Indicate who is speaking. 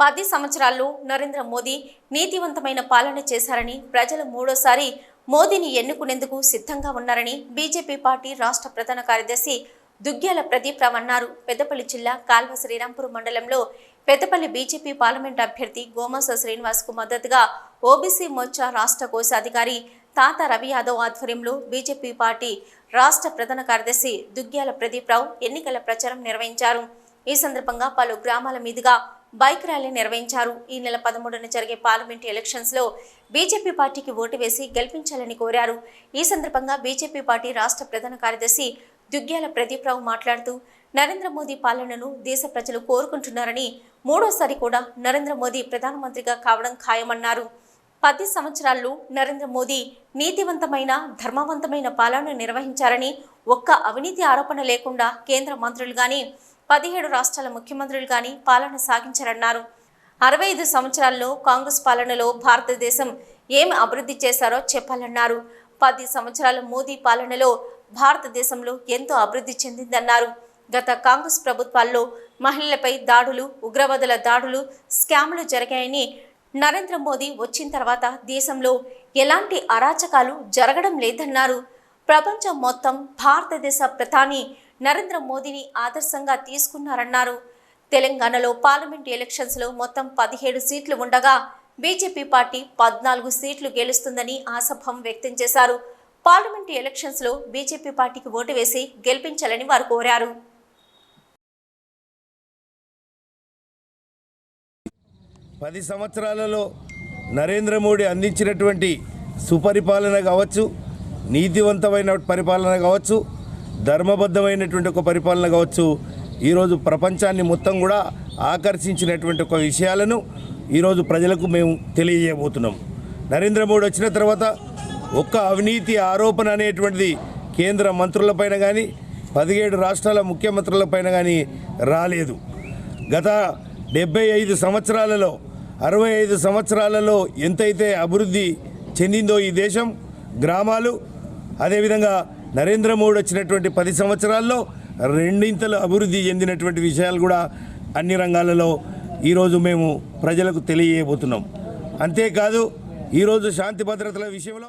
Speaker 1: పది సంవత్సరాల్లో నరేంద్ర మోదీ నీతివంతమైన పాలన చేశారని ప్రజలు మూడోసారి మోదీని ఎన్నుకునేందుకు సిద్ధంగా ఉన్నారని బీజేపీ పార్టీ రాష్ట్ర ప్రధాన కార్యదర్శి దుగ్గ్యాల ప్రదీప్ రావు అన్నారు. పెద్దపల్లి జిల్లా కాల్వ శ్రీరాంపూర్ మండలంలో పెద్దపల్లి బీజేపీ పార్లమెంట్ అభ్యర్థి గోమాస శ్రీనివాస్కు మద్దతుగా ఓబీసీ మోర్చా రాష్ట్ర కోశాధికారి తాత రవి యాదవ్ ఆధ్వర్యంలో బీజేపీ పార్టీ రాష్ట్ర ప్రధాన కార్యదర్శి దుగ్గ్యాల ప్రదీప్ రావు ఎన్నికల ప్రచారం నిర్వహించారు. ఈ సందర్భంగా పలు గ్రామాల మీదుగా బైక్ ర్యాలీ నిర్వహించారు. ఈ నెల పదమూడున జరిగే పార్లమెంట్ ఎలక్షన్స్లో బీజేపీ పార్టీకి ఓటు వేసి గెలిపించాలని కోరారు. ఈ సందర్భంగా బీజేపీ పార్టీ రాష్ట్ర ప్రధాన కార్యదర్శి దుగ్గ్యాల ప్రదీప్ రావు మాట్లాడుతూ నరేంద్ర మోదీ పాలనను దేశ ప్రజలు కోరుకుంటున్నారని మూడోసారి కూడా నరేంద్ర మోదీ ప్రధానమంత్రిగా కావడం ఖాయమన్నారు. పది సంవత్సరాల్లో నరేంద్ర మోదీ నీతివంతమైన ధర్మవంతమైన పాలన నిర్వహించారని ఒక్క అవినీతి ఆరోపణ లేకుండా కేంద్ర మంత్రులు గాని పదిహేడు రాష్ట్రాల ముఖ్యమంత్రులు కానీ పాలన సాగించారన్నారు. అరవై ఐదు సంవత్సరాల్లో కాంగ్రెస్ పాలనలో భారతదేశం ఏం అభివృద్ధి చేశారో చెప్పాలన్నారు. పది సంవత్సరాల మోదీ పాలనలో భారతదేశంలో ఎంతో అభివృద్ధి చెందిందన్నారు. గత కాంగ్రెస్ ప్రభుత్వాల్లో మహిళలపై దాడులు ఉగ్రవాదుల దాడులు స్కామ్లు జరిగాయని నరేంద్ర మోదీ వచ్చిన తర్వాత దేశంలో ఎలాంటి అరాచకాలు జరగడం లేదన్నారు. ప్రపంచం మొత్తం భారతదేశ ప్రధాని నరేంద్ర మోదీని ఆదర్శంగా తీసుకున్నారన్నారు. తెలంగాణలో పార్లమెంట్ ఎలక్షన్స్లో మొత్తం పదిహేడు సీట్లు ఉండగా బీజేపీ పార్టీ పద్నాలుగు సీట్లు గెలుస్తుందని ఆశాభావం వ్యక్తం చేశారు. పార్లమెంటు ఎలక్షన్స్లో బీజేపీ పార్టీకి ఓటు వేసి గెలిపించాలని వారు కోరారు.
Speaker 2: పది సంవత్సరాలలో నరేంద్ర మోడీ అందించినటువంటి సుపరిపాలన కావచ్చు నీతివంతమైన పరిపాలన కావచ్చు ధర్మబద్ధమైనటువంటి ఒక పరిపాలన కావచ్చు ఈరోజు ప్రపంచాన్ని మొత్తం కూడా ఆకర్షించినటువంటి ఒక విషయాలను ఈరోజు ప్రజలకు మేము తెలియజేయబోతున్నాం. నరేంద్ర మోడీ వచ్చిన తర్వాత ఒక్క అవినీతి ఆరోపణ అనేటువంటిది కేంద్ర మంత్రులపైన కానీ పదిహేడు రాష్ట్రాల ముఖ్యమంత్రులపైన కానీ రాలేదు. గత డెబ్బై ఐదు సంవత్సరాలలో అరవై ఐదు సంవత్సరాలలో ఎంతైతే అభివృద్ధి చెందిందో ఈ దేశం గ్రామాలు అదేవిధంగా నరేంద్ర మోడీ వచ్చినటువంటి పది సంవత్సరాల్లో రెండింతలు అభివృద్ధి చెందినటువంటి విషయాలు కూడా అన్ని రంగాలలో ఈరోజు మేము ప్రజలకు తెలియజేయబోతున్నాం. అంతేకాదు ఈరోజు శాంతి భద్రతల విషయంలో